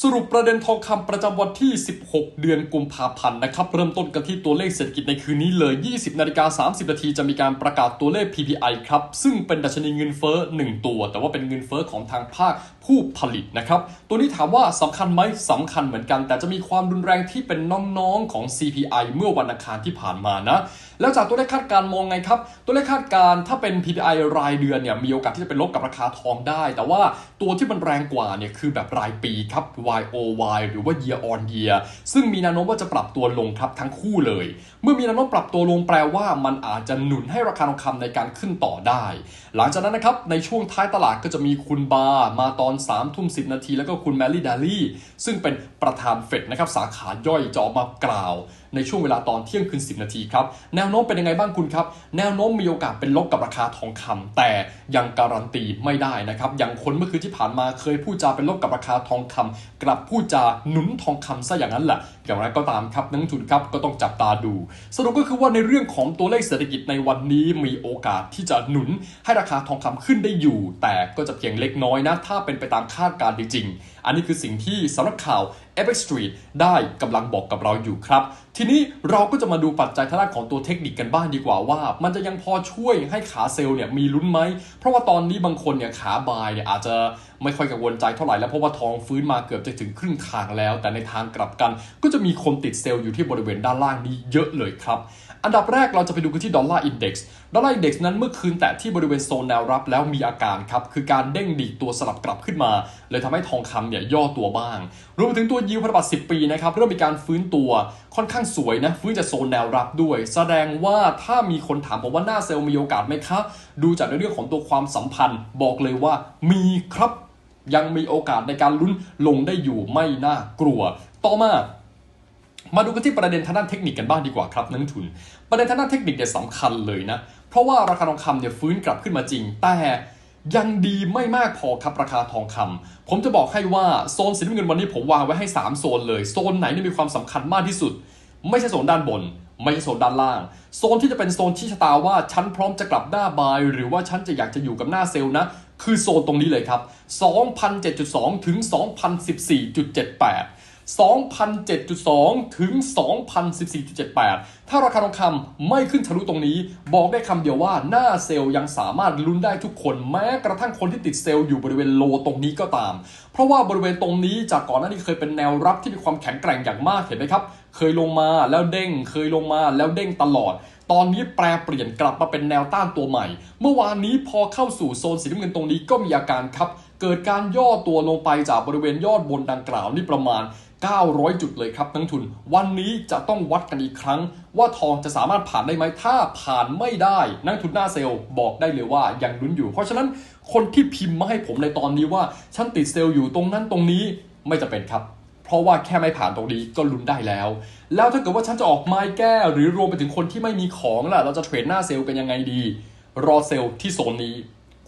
สรุปประเด็นทองคำประจำวันที่ 16 เดือนกุมภาพันธ์นะครับ เริ่มต้นกันที่ตัวเลขเศรษฐกิจในคืนนี้เลย 20นาฬิกา30นาทีจะมีการประกาศตัวเลข PPI ครับ ซึ่งเป็นดัชนีเงินเฟ้อ 1 ตัว แต่ว่าเป็นเงินเฟ้อของทางภาคผู้ผลิตนะครับ ตัวนี้ถามว่าสำคัญไหมสำคัญเหมือนกัน แต่จะมีความรุนแรงที่เป็นน้องๆของ CPI เมื่อวันอังคารที่ผ่านมานะ แล้วจากตัวเลขคาดการ์มองไงครับ ตัวเลขคาดการ์ถ้าเป็น PPI รายเดือนเนี่ยมีโอกาสที่จะเป็นลบกับราคาทองได้ แต่ว่าตัวที่มันแรงกว่าเนี่ยคือแบบรายปีครับ YOY หรือว่า year on year ซึ่งมีแนวโน้มว่าจะปรับตัวลงครับทั้งคู่เลย เมื่อมีแนวโน้มปรับตัวลงแปลว่ามันอาจจะหนุนให้ราคาทองคำในการขึ้นต่อได้ หลังจากนั้นนะครับ ในช่วงท้ายตลาดก็จะมีคุณบาร์มาตอน3ามทุ่มสินาที แล้วก็คุณแมรี่ดาลี่ ซึ่งเป็นประธานเฟดนะครับ สาขาย่อยจะออกมากล่าว ในช่วงเวลาตอนเที่ยงคืน 10 นาทีครับ แนวโน้มเป็นยังไงบ้างคุณครับ แนวโน้มมีโอกาสเป็นลบกับราคาทองคำแต่ยังการันตีไม่ได้นะครับ อย่างคนเมื่อคืนที่ผ่านมาเคยพูดจาเป็นลบกับราคาทองคำกลับพูดจาหนุนทองคำซะอย่างนั้นแหละอย่างไรก็ตามครับนักทุนครับก็ต้องจับตาดู สรุปก็คือว่าในเรื่องของตัวเลขเศรษฐกิจในวันนี้มีโอกาสที่จะหนุนให้ราคาทองคำขึ้นได้อยู่ แต่ก็จะเพียงเล็กน้อยนะ ถ้าเป็นไปตามคาดการณ์จริงๆ อันนี้คือสิ่งที่สำนักข่าว e p i c Street ได้กำลังบอกกับเราอยู่ครับ ทีนี้เราก็จะมาดูปัจจัยทางด้านของตัวเทคนิคกันบ้างดีกว่าว่า มันจะยังพอช่วยให้ขาเซลล์เนี่ยมีลุ้นไหม เพราะว่าตอนนี้บางคนเนี่ยขาบายเนี่ยอาจจะไม่ค่อยกังวลใจเท่าไหร่แล้วเพราะว่าทองฟื้นมาเกือบจะถึงครึ่งทางแล้ว แต่ในทางกลับกัน ก็จะมีคนติดเซลล์อยู่ที่บริเวณด้านล่างนี้เยอะเลยครับอันดับแรกเราจะไปดูกันที่ดอลลาร์อินเด็กซ์ดอลลาร์อินเด็กซ์นั้นเมื่อคืนแตะที่บริเวณโซนแนวรับแล้วมีอาการครับ คือการเด้งดีตัวสลับกลับขึ้นมา เลยทำให้ทองคำเนี่ยย่อตัวบ้าง รวมไปถึงตัวยิวพันธบัตร10 ปีนะครับเริ่มมีการฟื้นตัวค่อนข้างสวยนะฟื้นจากโซนแนวรับด้วย แสดงว่าถ้ามีคนถามผมว่าหน้าเซลล์มีโอกาสไหมครับดูจากในเรื่องของตัวความสัมพันธ์ บอกเลยว่ามีครับ ยังมีโอกาสในการลุ้นลงได้อยู่ไม่น่ากลัว ต่อมามาดูกันที่ประเด็นทางด้านเทคนิคกันบ้างดีกว่าครับนักทุน ประเด็นทางด้านเทคนิคเนี่ยสำคัญเลยนะ เพราะว่าราคาทองคำเนี่ยฟื้นกลับขึ้นมาจริง แต่ยังดีไม่มากพอครับราคาทองคำผมจะบอกให้ว่าโซนสีน้ำเงินวันนี้ผมวางไว้ให้ 3 โซนเลย โซนไหนเนี่มีความสำคัญมากที่สุด ไม่ใช่โซนด้านบน ไม่ใช่โซนด้านล่าง โซนที่จะเป็นโซนที่ชะตาว่าฉันพร้อมจะกลับหน้าบาย หรือว่าฉันจะอยากจะอยู่กับหน้าเซลล์นะ คือโซนตรงนี้เลยครับ 2007.2 ถึง 2014.78 2007.2 ถึง 2014.78 ถ้าราคาทองคำไม่ขึ้นทะลุตรงนี้ บอกได้คำเดียวว่าหน้าเซลล์ยังสามารถลุ้นได้ทุกคนแม้กระทั่งคนที่ติดเซลล์อยู่บริเวณโลตรงนี้ก็ตาม เพราะว่าบริเวณตรงนี้จากก่อนหน้านี้เคยเป็นแนวรับที่มีความแข็งแกร่งอย่างมากเห็นไหมครับ เคยลงมาแล้วเด้ง เคยลงมาแล้วเด้งตลอด ตอนนี้แปลเปลี่ยนกลับมาเป็นแนวต้านตัวใหม่ เมื่อวานนี้พอเข้าสู่โซนสีน้ำเงินตรงนี้ก็มีอาการครับ เกิดการย่อตัวลงไปจากบริเวณยอดบนดังกล่าวนี่ประมาณ 900 จุดเลยครับนักทุน วันนี้จะต้องวัดกันอีกครั้ง ว่าทองจะสามารถผ่านได้ไหมถ้าผ่านไม่ได้นักทุนหน้าเซลล์บอกได้เลยว่ายังลุ้นอยู่ เพราะฉะนั้นคนที่พิมพ์มาให้ผมในตอนนี้ว่าฉันติดเซลล์อยู่ตรงนั้นตรงนี้ไม่จะเป็นครับ เพราะว่าแค่ไม่ผ่านตรงนี้ก็ลุ้นได้แล้ว แล้วถ้าเกิดว่าฉันจะออกไม้แก้หรือรวมไปถึงคนที่ไม่มีของล่ะ เราจะเทรดหน้าเซลล์กันยังไงดี รอเซลล์ที่โซนนี้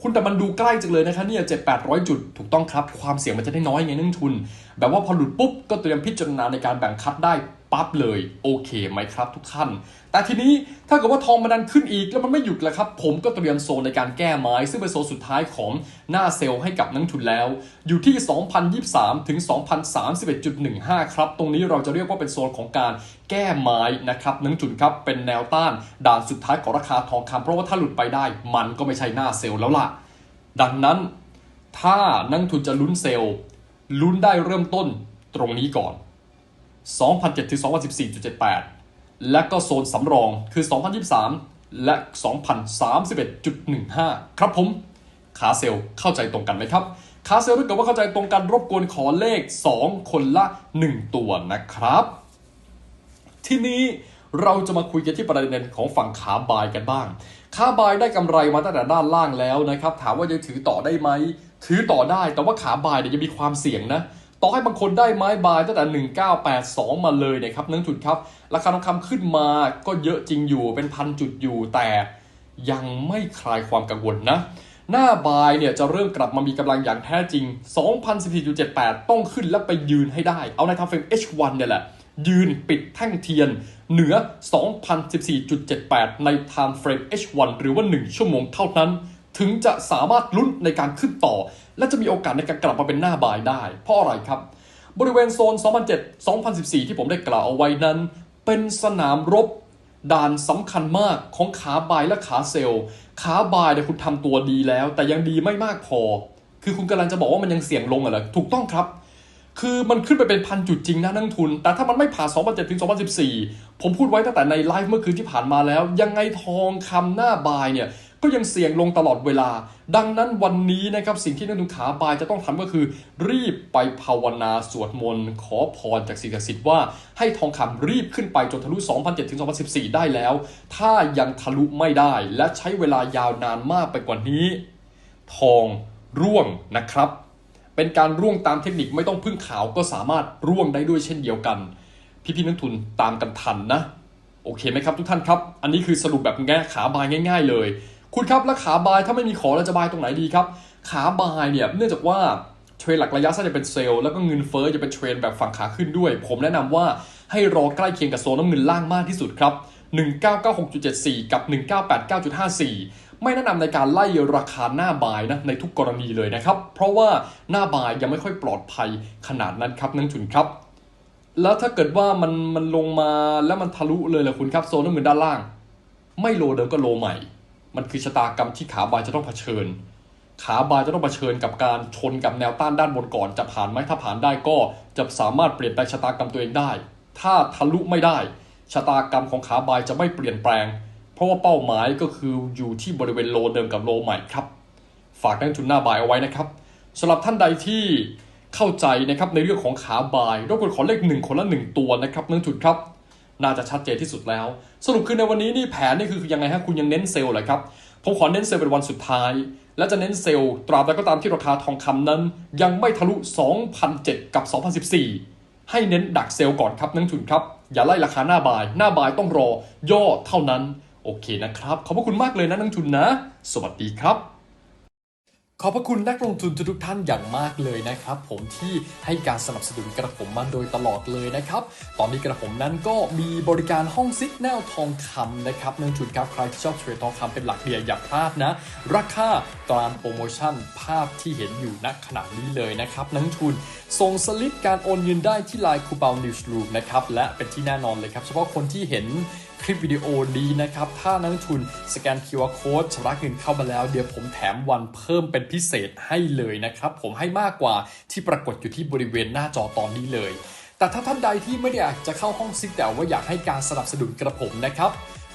คุณแต่มันดูใกล้จังเลยนะคะเนี่ยเจ็ดแปดร้อยจุดถูกต้องครับ ความเสี่ยงมันจะได้น้อยไงนึ่งทุน แบบว่าพอหลุดปุ๊บก็เตรียมพิจารณาในการแบ่งคัดได้ ปั๊บเลยโอเคไหมครับทุกท่าน แต่ทีนี้ถ้าเกิดว่าทองมันดันขึ้นอีกแล้วมันไม่หยุดแล้วครับ ผมก็เตรียมโซนในการแก้ไม้ ซึ่งเป็นโซนสุดท้ายของหน้าเซลล์ให้กับนักทุนแล้ว อยู่ที่ 2023 ถึง 2031.15 ครับ ตรงนี้เราจะเรียกว่าเป็นโซนของการแก้ไม้นะครับนักทุนครับเป็นแนวต้านด่านสุดท้ายของราคาทองคำเพราะว่าถ้าหลุดไปได้ มันก็ไม่ใช่หน้าเซลล์แล้วล่ะ ดังนั้น ถ้านักทุนจะลุ้นเซลล์ลุ้นได้เริ่มต้นตรงนี้ก่อน 2007ถึง2014.78 และก็โซนสำรองคือ 2023 และ 2031.15 ครับผมขาเซลเข้าใจตรงกันไหมครับขาเซลล์ถ้เกิดว่าเข้าใจตรงกันรบกวนขอเลข 2 คนละ 1 ตัวนะครับ ทีนี้เราจะมาคุยกันที่ประเด็นของฝั่งขาบายกันบ้าง ขาบายได้กำไรมาตั้งแต่ด้านล่างแล้วนะครับ ถามว่ายังถือต่อได้ไหม ถือต่อได้ แต่ว่าขาบายเนี่ยยังมีความเสี่ยงนะ ต่อให้บางคนได้ไม้บายตั้งแต่ 1982 มาเลยนะครับนักทุนครับ ราคาทองคำขึ้นมาก็เยอะจริงอยู่เป็นพันจุดอยู่ แต่ยังไม่คลายความกังวลนะ หน้าบายเนี่ยจะเริ่มกลับมามีกำลังอย่างแท้จริง 2014.78 ต้องขึ้นและไปยืนให้ได้ เอาในทางเฟรม H1 เนี่ยแหละ ยืนปิดแท่งเทียน เหนือ 2014.78 ใน time frame H1 หรือว่า 1 ชั่วโมงเท่านั้น ถึงจะสามารถลุ้นในการขึ้นต่อ และจะมีโอกาสในการกลับมาเป็นหน้าบายได้ เพราะอะไรครับ บริเวณโซน 2007-2014 ที่ผมได้กล่าวเอาไว้นั้น เป็นสนามรบด่านสำคัญมากของขาบายและขาเซลล์ ขาบายเนี่ยคุณทำตัวดีแล้ว แต่ยังดีไม่มากพอ คือคุณกำลังจะบอกว่ามันยังเสี่ยงลงอะเหรอถูกต้องครับ คือมันขึ้นไปเป็นพันจุดจริงนะนักลงทุน แต่ถ้ามันไม่ผ่าน2007ถึง2014 ผมพูดไว้ตั้งแต่ในไลฟ์เมื่อคืนที่ผ่านมาแล้ว ยังไงทองคำหน้าบายเนี่ย ก็ยังเสี่ยงลงตลอดเวลา ดังนั้นวันนี้นะครับสิ่งที่นักลงทุนขาบายจะต้องทำก็คือ รีบไปภาวนาสวดมนต์ขอพรจากสิ่งศักดิ์สิทธิ์ว่าให้ทองคำรีบขึ้นไปจนทะลุ 2007ถึง2014 ได้แล้ว ถ้ายังทะลุไม่ได้และใช้เวลายาวนานมากไปกว่านี้ ทองร่วงนะครับ เป็นการร่วงตามเทคนิคไม่ต้องพึ่งขาวก็สามารถร่วงได้ด้วยเช่นเดียวกัน พี่ๆนักทุนตามกันทันนะ โอเคไหมครับทุกท่านครับ อันนี้คือสรุปแบบแง่ขาบายง่าย ๆ เลย คุณครับแล้วขาบายถ้าไม่มีขอเราจะบายตรงไหนดีครับ ขาบายเนี่ยเนื่องจากว่าเทรนหลักระยะสั้นจะเป็นเซลล์แล้วก็เงินเฟ้อจะเป็นเทรนแบบฝั่งขาขึ้นด้วย ผมแนะนำว่าให้รอใกล้เคียงกับโซนน้ำเงินล่างมากที่สุดครับ 1996.74 กับ 1989.54 ไม่แนะนำในการไล่ราคาหน้าบายนะในทุกกรณีเลยนะครับ เพราะว่าหน้าบายยังไม่ค่อยปลอดภัยขนาดนั้นครับนักทุนครับ แล้วถ้าเกิดว่ามันมันลงมาแล้วมันทะลุเลยล่ะคุณครับโซนน้ำเงินด้านล่าง ไม่โลเดิมก็โลใหม่ มันคือชะตากรรมที่ขาบายจะต้องเผชิญ ขาบายจะต้องเผชิญกับการชนกับแนวต้านด้านบนก่อนจะผ่านไหมถ้าผ่านได้ก็จะสามารถเปลี่ยนแปลงชะตากรรมตัวเองได้ ถ้าทะลุไม่ได้ ชะตากรรมของขาบายจะไม่เปลี่ยนแปลง เพราะว่าเป้าหมายก็คืออยู่ที่บริเวณโลเดิมกับโลใหม่ครับ ฝากนักทุนหน้าบายเอาไว้นะครับสำหรับท่านใดที่เข้าใจนะครับในเรื่องของขาบายรบกวนขอเลขหนึ่งคนละหนึ่งตัวนะครับนักลงทุนครับ น่าจะชัดเจนที่สุดแล้ว สรุปคือในวันนี้นี่แผนนี่คือยังไงฮะคุณยังเน้นเซลล์เหรอครับผมขอเน้นเซลล์เป็นวันสุดท้าย และจะเน้นเซลล์ตราบใดก็ตามที่ราคาทองคำนั้น ยังไม่ทะลุ 2,007 กับ 2,014 ให้เน้นดักเซลล์ก่อนครับนักลงทุนครับ อย่าไล่ราคาหน้าบาย หน้าบายต้องรอย่อเท่านั้น โอเคนะครับ ขอบพระคุณมากเลยนะนักลงทุนนะ สวัสดีครับ ขอบพระคุณนักลงทุนทุกท่านอย่างมากเลยนะครับ ผมที่ให้การสนับสนุนกระผมมาโดยตลอดเลยนะครับ ตอนนี้กระผมนั้นก็มีบริการห้องซิกแนลทองคำนะครับนักลงทุนครับใครที่ชอบเทรดทองคำเป็นหลักเดียอย่าพลาดนะ ราคาตามโปรโมชั่นภาพที่เห็นอยู่ณขณะนี้เลยนะครับนักลงทุนส่งสลิปการโอนเงินได้ที่ไลน์คูเปองนิวส์รูมนะครับและเป็นที่แน่นอนเลยครับเฉพาะคนที่เห็น ลิปวิดีโอนี้นะครับ ถ้านักลงทุนสแกน QR Code ชำระเงินเข้ามาแล้ว เดี๋ยวผมแถมวันเพิ่มเป็นพิเศษให้เลยนะครับ ผมให้มากกว่าที่ปรากฏอยู่ที่บริเวณหน้าจอตอนนี้เลย แต่ถ้าท่านใดที่ไม่ได้อยากจะเข้าห้องซิกแต่ว่าอยากให้การสนับสนุนกระผมนะครับ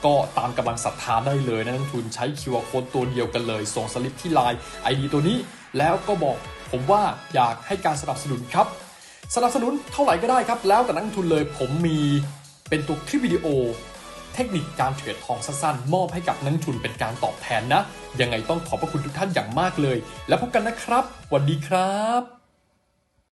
ก็ตามกำลังศรัทธาได้เลยนะนักลงทุนใช้ QR Code ตัวเดียวกันเลย ส่งสลิปที่ไลน์ ID ตัวนี้ แล้วก็บอกผมว่าอยากให้การสนับสนุนครับ สนับสนุนเท่าไหร่ก็ได้ครับ แล้วแต่นักลงทุนเลยผมมีเป็นตัวคลิปวิดีโอ เทคนิคการเทรดทองสั้นๆ มอบให้กับนักทุนเป็นการตอบแทนนะ ยังไงต้องขอบพระคุณทุกท่านอย่างมากเลย แล้วพบกันนะครับสวัสดีครับ